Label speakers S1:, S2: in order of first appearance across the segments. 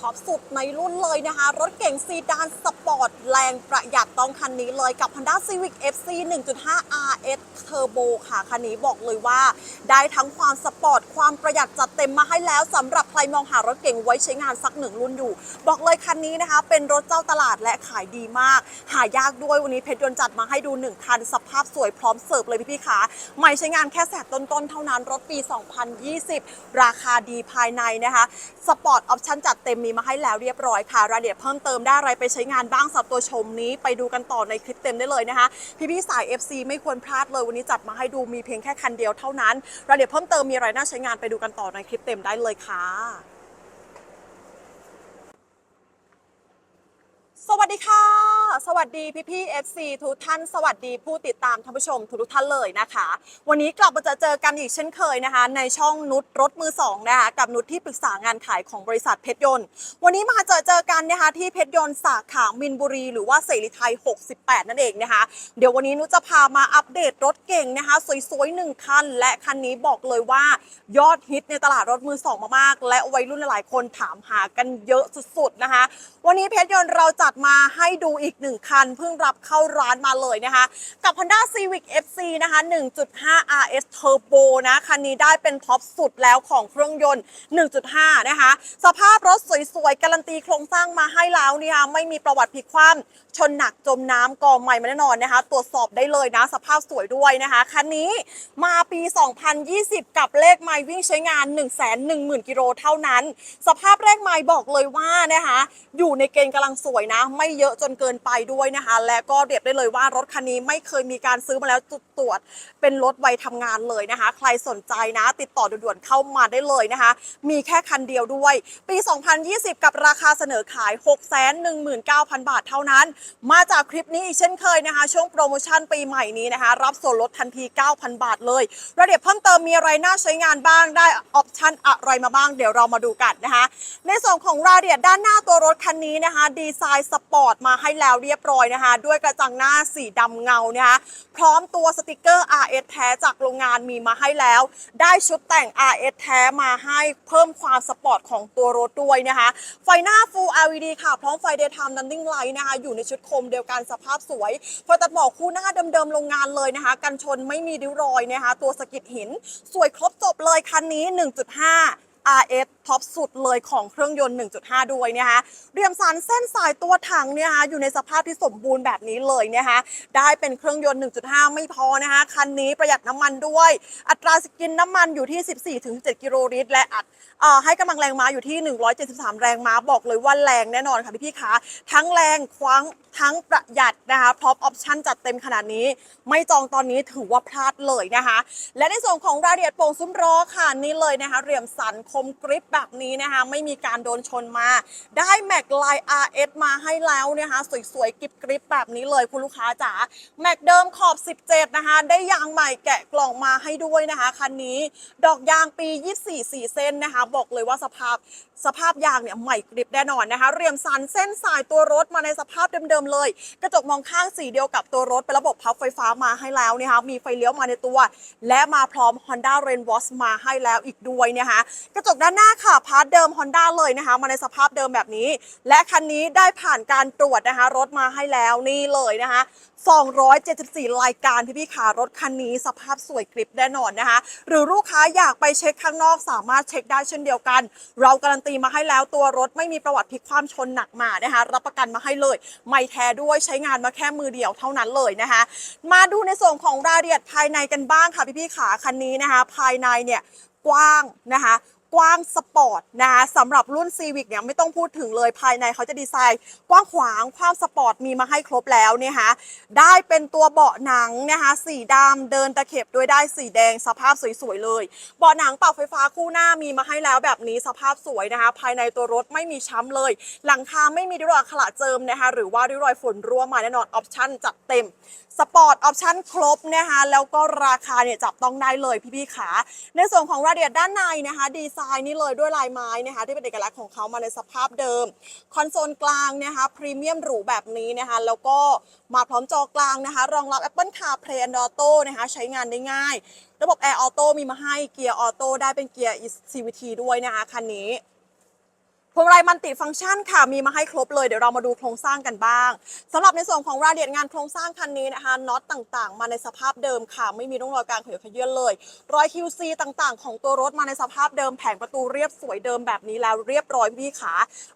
S1: ท็อปสุดในรุ่นเลยนะคะ รถเก่งซีดานสปอร์ตแรงประหยัดต้องคันนี้เลยกับ Honda Civic FC 1.5 RS Turbo ค่ะ คันนี้บอกเลยว่าได้ทั้งความสปอร์ต ความประหยัดจัดเต็มมาให้แล้วสำหรับใครมองหารถเก่งไว้ใช้งานสักหนึ่งรุ่นอยู่ บอกเลยคันนี้นะคะ เป็นรถเจ้าตลาดและขายดีมาก หายากด้วยวันนี้เพชรยนต์จัดมาให้ดู1คันสภาพสวยพร้อมเสิร์ฟเลยพี่ๆขาไม่ใช้งานแค่แสนต้นๆเท่านั้นรถปี 2020 ราคาดีภายในนะคะสปอร์ตออปชั่นจัดเต็มมีมาให้แล้วเรียบร้อยค่ะรายละเอียดเพิ่มเติมได้อะไรไปใช้งานบ้างสำหรับตัวชมนี้ไปดูกันต่อในคลิปเต็มได้เลยนะคะพี่ๆสาย FC ไม่ควรพลาดเลยวันนี้จัดมาให้ดูมีเพียงแค่คันเดียวเท่านั้นรายละเอียดเพิ่มเติมมีอะไรน่าใช้งานไปดูกันต่อในคลิปเต็มได้เลยค่ะ สวัสดีค่ะ สวัสดีพี่พี่ๆ FC ทุกท่านสวัสดีผู้ติดตามท่านผู้ชมทุกท่านเลยนะคะ วันนี้กลับมาเจอเจอกันอีกเช่นเคยนะคะ ในช่องนุชรถมือสองนะคะกับนุชที่ปรึกษางานขายของบริษัทเพชรยนต์ วันนี้มาเจอเจอกันนะคะที่เพชรยนต์สาขามินบุรี หรือว่าเสรีไทย 68 นั่นเองนะคะ เดี๋ยววันนี้นุชจะพามาอัปเดตรถเก่งนะคะ สวยๆหนึ่งคัน และคันนี้บอกเลยว่ายอดฮิตในตลาดรถมือสองมากๆและวัยรุ่นหลายคนถามหากันเยอะสุดๆนะคะ วันนี้เพชรยนต์เราจัดมาให้ดูอีกหนึ่งคัน เพิ่งรับเข้าร้านมาเลยนะคะ กับ Honda Civic FC นะคะ 1.5 RS Turbo นะ คันนี้ได้เป็นท็อปสุดแล้วของเครื่องยนต์ 1.5 นะคะ สภาพรถสวยๆ การันตีโครงสร้างมาให้แล้วเนี่ยไม่มีประวัติพลิกคว่ำชนหนักจมน้ำกองใหม่มาแน่นอนนะคะ ตรวจสอบได้เลยนะ สภาพสวยด้วยนะคะ คันนี้มาปี 2020 กับเลขไมล์วิ่งใช้งาน 110,000กิโลเท่านั้น สภาพเลขไมล์บอกเลยว่านะคะ อยู่ในเกณฑ์กำลังสวยนะไม่เยอะจนเกินไปด้วยนะคะ และก็เรียบได้เลยว่ารถคันนี้ไม่เคยมีการซื้อมาแล้วจุดตรวจ เป็นรถไวทำงานเลยนะคะ ใครสนใจนะ ติดต่อด่วนๆเข้ามาได้เลยนะคะ มีแค่คันเดียวด้วย ปี 2020 กับราคาเสนอขาย 619,000 บาทเท่านั้น มาจากคลิปนี้อีกเช่นเคยนะคะ ช่วงโปรโมชั่นปีใหม่นี้นะคะ รับส่วนลดทันที 9,000 บาทเลยรายละเอียดเพิ่มเติมมีอะไรน่าใช้งานบ้างได้ออปชั่นอะไรมาบ้างเดี๋ยวเรามาดูกันนะคะ ในส่วนของรายละเอียดด้านหน้าตัวรถคันนี้นะคะ ดีไซน์สปอร์ตมาให้แล้วเรียบร้อยนะคะ ด้วยกระจังหน้าสีดำเงานะคะพร้อมตัวสติกเกอร์ RS แท้จากโรงงานมีมาให้แล้ว ได้ชุดแต่ง RS แท้มาให้เพิ่มความสปอร์ตของตัวรถด้วยนะคะ ไฟหน้า Full LED ค่ะ พร้อมไฟ Daytime Running Light นะคะ อยู่ในชุดโคมเดียวกันสภาพสวยพอตัดหมอกคู่หน้าเดิมๆโรงงานเลยนะคะ กันชนไม่มีริ้วรอยนะคะ ตัวสกิดหิน สวยครบจบเลยคันนี้ 1.5 RS ท็อปสุดเลยของเครื่องยนต์ 1.5 ด้วยนะคะเรียมสันเส้นสายตัวถังเนี่ยนะคะอยู่ในสภาพที่สมบูรณ์แบบนี้เลยนะคะได้เป็นเครื่องยนต์ 1.5 ไม่พอนะคะคันนี้ประหยัดน้ำมันด้วย อัตราสกินน้ำมันอยู่ที่ 14-17กิโลลิตร และอัดให้กำลังแรงม้าอยู่ที่ 173 แรงม้าบอกเลยว่าแรงแน่นอนค่ะพี่ๆคะทั้งแรงคว้างทั้งประหยัดนะคะพร้อมออปชั่นจัดเต็มขนาดนี้ ไม่จองตอนนี้ถือว่าพลาดเลยนะคะ และในส่วนของรายละเอียดโป่งซุ้มล้อค่ะนี่เลยนะคะเรียมสันคมกริปแบบนี้นะคะไม่มีการโดนชนมา ได้แม็กไลน์ RS มาให้แล้วนะคะสวยๆกริบกริบแบบนี้เลยคุณลูกค้าจ๋าแม็กเดิมขอบ 17 นะคะ ได้ยางใหม่แกะกล่องมาให้ด้วยนะคะคันนี้ดอกยางปี 24 4 เส้นนะคะ บอกเลยว่าสภาพสภาพยางเนี่ยใหม่กริบแน่นอนนะคะ เรียมสันเส้นสายตัวรถมาในสภาพเดิมๆเลย กระจกมองข้างสีเดียวกับตัวรถเป็นระบบพับไฟฟ้ามาให้แล้วนะคะมีไฟเลี้ยวมาในตัว และมาพร้อม Honda Rainwash มาให้แล้วอีกด้วยนะคะกระจกด้านหน้าค่ะ พาร์ทเดิม Honda เลยนะคะ มาในสภาพเดิมแบบนี้ และคันนี้ได้ผ่านการตรวจนะคะ รถมาให้แล้วนี่เลยนะคะ274 รายการที่พี่ขารถคันนี้สภาพสวยกริบแน่นอนนะคะ หรือลูกค้าอยากไปเช็คข้างนอกสามารถเช็คได้เช่นเดียวกัน เราการันตีมาให้แล้วตัวรถไม่มีประวัติพลิกความชนหนักมานะคะ รับประกันมาให้เลย ไม่แท้ด้วยใช้งานมาแค่มือเดียวเท่านั้นเลยนะคะ มาดูในส่วนของรายละเอียดภายในกันบ้างค่ะพี่ๆขาคันนี้นะคะ ภายในเนี่ยกว้างนะคะ กว้างสปอร์ตนะคะสำหรับรุ่น Civic เนี่ยไม่ต้องพูดถึงเลยภายในเขาจะดีไซน์ กว้างขวางความสปอร์ตมีมาให้ครบแล้วเนี่ยคะได้เป็นตัวเบาะหนังนะคะสีดำเดินตะเข็บด้วยได้สีแดงสภาพสวยๆเลย เบาะหนังเปรับไฟฟ้าคู่หน้ามีมาให้แล้วแบบนี้สภาพสวยนะคะ ภายในตัวรถไม่มีช้ำเลย หลังคาไม่มีริ้วรอยขละเจิมนะคะหรือว่าริ้วรอยฝนรั่วมาแน่นอนออปชั่นจัดเต็มสปอร์ตออปชั่นครบนะคะแล้วก็ราคาเนี่ยจับต้องได้เลยพี่ๆขาในส่วนของรายละเอียดด้านในนะคะดีไซน์นี่เลยด้วยลายไม้นะคะที่เป็นเอกลักษณ์ของเขามาในสภาพเดิม คอนโซลกลางนะคะพรีเมียมหรูแบบนี้นะคะแล้วก็มาพร้อมจอกลางนะคะ รองรับ Apple CarPlay and Auto นะคะใช้งานได้ง่าย ระบบ Air Auto มีมาให้เกียร์ออโต้ได้เป็นเกียร์ CVT ด้วยนะคะคันนี้ พวงมาลัยมันติฟังก์ชันค่ะมีมาให้ครบเลยเดี๋ยวเรามาดูโครงสร้างกันบ้างสำหรับในส่วนของรายละเอียดงานโครงสร้างคันนี้นะคะน็อตต่างๆ มาในสภาพเดิมค่ะ ไม่มีร่องรอยการเขยขยื่นเลย รอย QC ต่างๆ ของตัวรถมาในสภาพเดิมแผงประตูเรียบสวยเดิมแบบนี้แล้วเรียบร้อยพี่ขา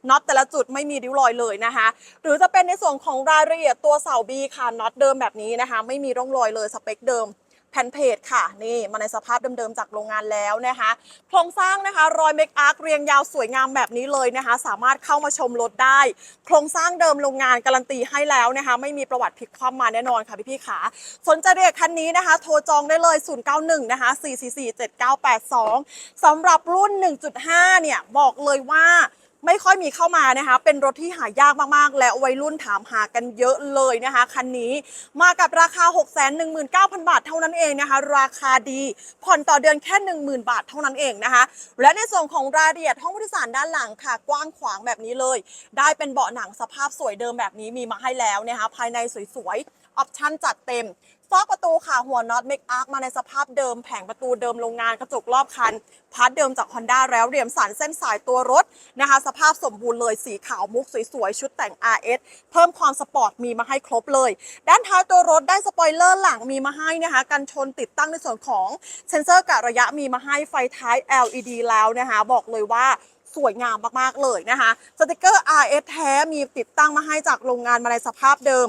S1: น็อตแต่ละจุดไม่มีริ้วรอยเลยนะคะ หรือจะเป็นในส่วนของรายละเอียดตัวเสาบีค่ะน็อตเดิมแบบนี้นะคะ ไม่มีร่องรอยเลยสเปคเดิม แผ่นเพจค่ะ นี่มาในสภาพเดิมๆจากโรงงานแล้วนะคะ โครงสร้างนะคะ รอยเมคอาร์คเรียงยาวสวยงามแบบนี้เลยนะคะ สามารถเข้ามาชมรถได้ โครงสร้างเดิมโรงงานการันตีให้แล้วนะคะ ไม่มีประวัติพลิกคว่ำมาแน่นอนค่ะพี่ๆขาสนใจเรียกคันนี้นะคะ โทรจองได้เลย 091 นะคะ 444 7982สำหรับรุ่น 1.5 เนี่ยบอกเลยว่า ไม่ค่อยมีเข้ามานะคะ เป็นรถที่หายากมากๆ และวัยรุ่นถามหากันเยอะเลยนะคะ คันนี้มากับราคา 619,000 บาทเท่านั้นเองนะคะ ราคาดีผ่อนต่อเดือนแค่ 10,000 บาทเท่านั้นเองนะคะ และในส่วนของรายละเอียดห้องผู้โดยสารด้านหลังค่ะ กว้างขวางแบบนี้เลย ได้เป็นเบาะหนังสภาพสวยเดิมแบบนี้มีมาให้แล้วนะคะ ภายในสวยๆ ออปชั่นจัดเต็มซอกประตูค่ะหัวน็อตเมคอาร์มาในสภาพเดิมแผงประตูเดิมโรงงานกระจกรอบคันพาร์ทเดิมจาก Honda แล้วเหลี่ยมสันเส้นสายตัวรถนะคะ สภาพสมบูรณ์เลยสีขาวมุกสวยๆ ชุดแต่ง RS เพิ่มความสปอร์ตมีมาให้ครบเลย ด้านท้ายตัวรถได้สปอยเลอร์หลังมีมาให้นะคะ กันชนติดตั้งในส่วนของเซ็นเซอร์กะระยะมีมาให้ไฟท้าย LED แล้วนะคะ บอกเลยว่าสวยงามมากๆเลยนะคะสติกเกอร์ RS แท้มีติดตั้งมาให้จากโรงงานมาในสภาพเดิม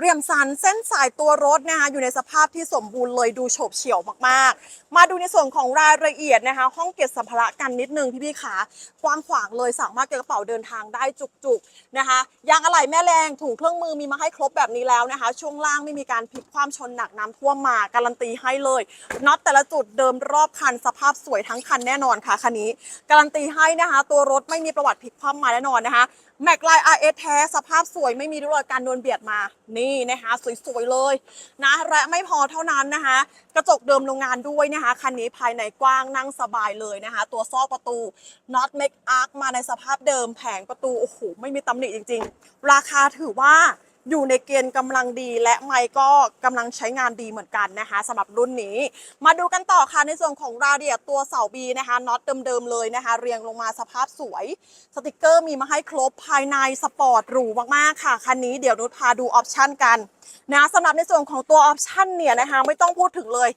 S1: เรียมสันเส้นสายตัวรถนะคะอยู่ในสภาพที่สมบูรณ์เลยดูโฉบเฉี่ยวมากๆ มาดูในส่วนของรายละเอียดนะคะ ห้องเก็บสัมภาระกันนิดนึงพี่ๆขากว้างขวางเลยสามารถเก็บกระเป๋าเดินทางได้จุกๆนะคะยางอะไหล่แม่แรงถุงเครื่องมือมีมาให้ครบแบบนี้แล้วนะคะ ช่วงล่างไม่มีการพลิกคว่ำชนหนักน้ำท่วมมาการันตีให้เลยน็อตแต่ละจุดเดิมรอบคันสภาพสวยทั้งคันแน่นอนค่ะคันนี้การันตีให้นะคะ ตัวรถไม่มีประวัติพลิกคว่ำมาแน่นอนนะคะ แม็กไลน์ RS แท้สภาพสวยไม่มีร่องรอยการโดนเบียดมา นี่นะคะสวยๆเลยนะและไม่พอเท่านั้นนะคะ กระจกเดิมโรงงานด้วยนะคะคันนี้ภายในกว้างนั่งสบายเลยนะคะ ตัวซอกประตูน็อตเมคอาร์คมาในสภาพเดิมแผงประตู โอ้โห ไม่มีตำหนิจริงๆ ราคาถือว่า อยู่ในเกณฑ์กำลังดีและไม่ก็กำลังใช้งานดีเหมือนกันนะคะสำหรับรุ่นนี้ มาดูกันต่อค่ะในส่วนของราเอียตัวเสาบีนะคะน็อตเดิมๆเลยนะคะ เรียงลงมาสภาพสวย สติกเกอร์มีมาให้ครบภายในสปอร์ตหรูมากๆค่ะคันนี้เดี๋ยวนุชพาดูออปชันกันนะสำหรับในส่วนของตัวออปชันเนี่ยนะคะไม่ต้องพูดถึงเลย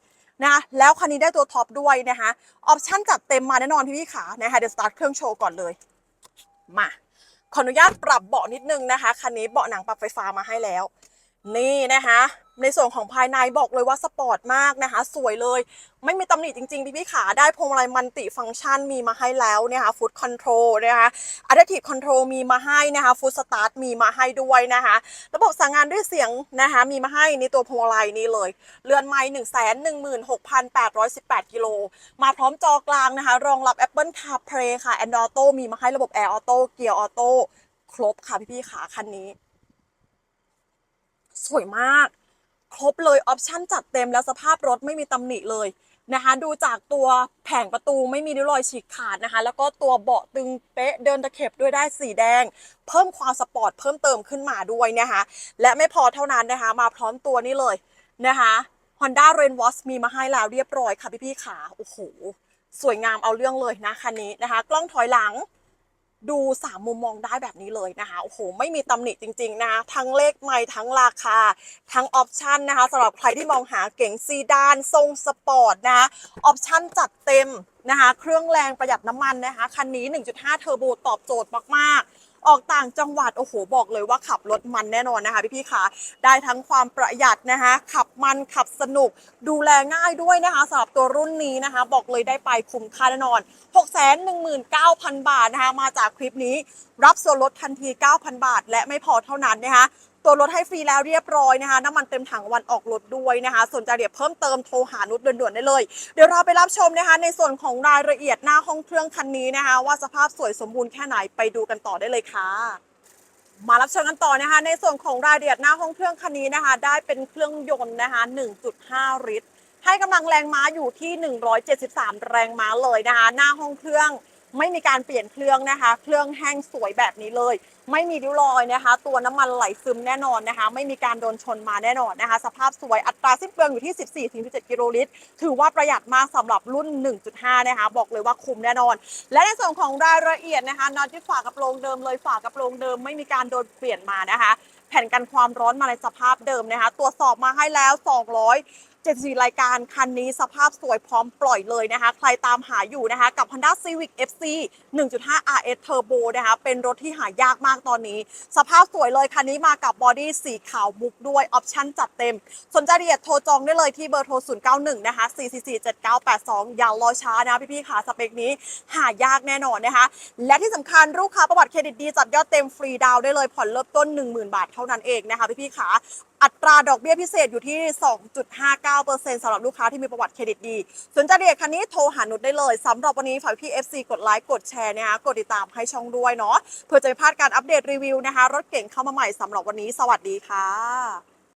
S1: นะแล้วคันนี้ได้ตัวท็อปด้วยนะคะออปชันจัดเต็มมาแน่นอนพี่ๆขานะคะเดี๋ยวสตาร์ทเครื่องโชว์ก่อนเลยมา ขออนุญาตปรับเบาะนิดนึงนะคะ คันนี้เบาะหนังปรับไฟฟ้ามาให้แล้ว นี่นะคะ ในส่วนของภายในบอกเลยว่าสปอร์ตมากนะคะ สวยเลย ไม่มีตำหนิจริงๆ พี่พี่ๆขาได้พวงมาลัยมันติฟังก์ชันมีมาให้แล้วนะคะฟุตคอนโทรลนะคะอะดัพทีฟคอนโทรลมีมาให้นะคะฟุตสตาร์ทมีมาให้ด้วยนะคะ ระบบสั่งงานด้วยเสียงนะคะ มีมาให้ในตัวพวงมาลัยนี้เลย เรือนไม้หนึ่งแสนหนึ่งหมื่นหกพันแปดร้อยสิบแปดกิโลมาพร้อมจอกลางนะคะ รองรับ Apple CarPlay ค่ะ Android Auto มีมาให้ระบบ Air Auto เกียร์ออโต้ครบค่ะพี่ๆขาคันนี้ สวยมาก ครบเลยออปชั่นจัดเต็มแล้วสภาพรถไม่มีตำหนิเลยนะคะดูจากตัวแผงประตูไม่มีริ้วรอยฉีกขาดนะคะ แล้วก็ตัวเบาะตึงเป๊ะเดินตะเข็บด้วยได้สีแดง เพิ่มความสปอร์ตเพิ่มเติมขึ้นมาด้วยนะคะและไม่พอเท่านั้นนะคะ มาพร้อมตัวนี้เลยนะคะ Honda Rainwash มีมาให้แล้วเรียบร้อยค่ะพี่ๆขาโอ้โห สวยงามเอาเรื่องเลยนะคันนี้นะคะ กล้องถอยหลัง ดูสามมุมมองได้แบบนี้เลยนะคะโอ้โหไม่มีตำหนิจริง ๆ นะคะทั้งเลขไม่ทั้งราคา ทั้งออปชันนะคะสำหรับใครที่มองหาเก๋งซีดานทรงสปอร์ตนะคะออปชันจัดเต็มนะคะเครื่องแรงประหยัดน้ำมันนะคะคันนี้ 1.5 เทอร์โบตอบโจทย์มากๆ ออกต่างจังหวัดโอ้โหบอกเลยว่าขับรถมันแน่นอนนะคะพี่ๆคะได้ทั้งความประหยัดนะคะขับมันขับสนุกดูแลง่ายด้วยนะคะสำหรับตัวรุ่นนี้นะคะ บอกเลยได้ไปคุ้มค่าแน่นอน 619,000 บาทนะคะมาจากคลิปนี้ รับส่วนลดทันที 9,000 บาท และไม่พอเท่านั้นนะคะ ตัวรถให้ฟรีแล้วเรียบร้อยนะคะน้ำมันเต็มถังวันออกรถด้วยนะคะสนใจเดี๋ยวเพิ่มเติมโทรหานุชด่วนๆได้เลย เดี๋ยวเราไปรับชมนะคะ ในส่วนของรายละเอียดหน้าห้องเครื่องคันนี้นะคะ ว่าสภาพสวยสมบูรณ์แค่ไหนไปดูกันต่อได้เลยค่ะมารับชมกันต่อนะคะ ในส่วนของรายละเอียดหน้าห้องเครื่องคันนี้นะคะ ได้เป็นเครื่องยนต์นะคะ 1.5 ลิตร ให้กำลังแรงม้าอยู่ที่ 173 แรงม้าเลยนะคะ หน้าห้องเครื่อง ไม่มีการเปลี่ยนเครื่องนะคะ เครื่องแห้งสวยแบบนี้เลย ไม่มีริ้วรอยนะคะ ตัวน้ำมันไหลซึมแน่นอนนะคะ ไม่มีการโดนชนมาแน่นอนนะคะ สภาพสวยอัตราสิ้นเปลืองอยู่ที่ 14-17กิโลลิตร ถือว่าประหยัดมากสำหรับรุ่น 1.5 นะคะ บอกเลยว่าคุ้มแน่นอน และในส่วนของรายละเอียดนะคะนอตที่ฝากระโปรงเดิมเลยฝากระโปรงเดิม ไม่มีการโดนเปลี่ยนมานะคะ แผ่นกันความร้อนมาในสภาพเดิมนะคะ ตรวจสอบมาให้แล้ว 74 รายการคันนี้สภาพสวยพร้อมปล่อยเลยนะคะ ใครตามหาอยู่นะคะ กับ Honda Civic FC 1.5 RS Turbo นะคะ เป็นรถที่หายากมากตอนนี้ สภาพสวยเลยคันนี้มากับบอดี้สีขาวมุกด้วยออปชั่นจัดเต็ม สนใจละเอียดโทรจองได้เลยที่เบอร์โทร 091 นะคะ 4447982 อย่ารอช้านะพี่ๆค่ะสเปคนี้หายากแน่นอนนะคะ และที่สำคัญลูกค้าประวัติเครดิตดีจัดยอดเต็มฟรีดาวได้เลยผ่อนเริ่มต้น 10,000 บาทเท่านั้นเองนะคะพี่ๆค่ะ อัตราดอกเบี้ยพิเศษอยู่ที่ 2.59%สำหรับลูกค้าที่มีประวัติเครดิตดี สนใจรายละเอียคันนี้โทรหานุชได้เลยสำหรับวันนี้ฝากพี่ FC กดไลค์กดแชร์นะคะกดติดตามให้ช่องด้วยเนาะเพื่อจะไม่พลาดการอัปเดตรีวิวนะคะ รถเก่งเข้ามาใหม่สำหรับวันนี้ สวัสดีค่ะ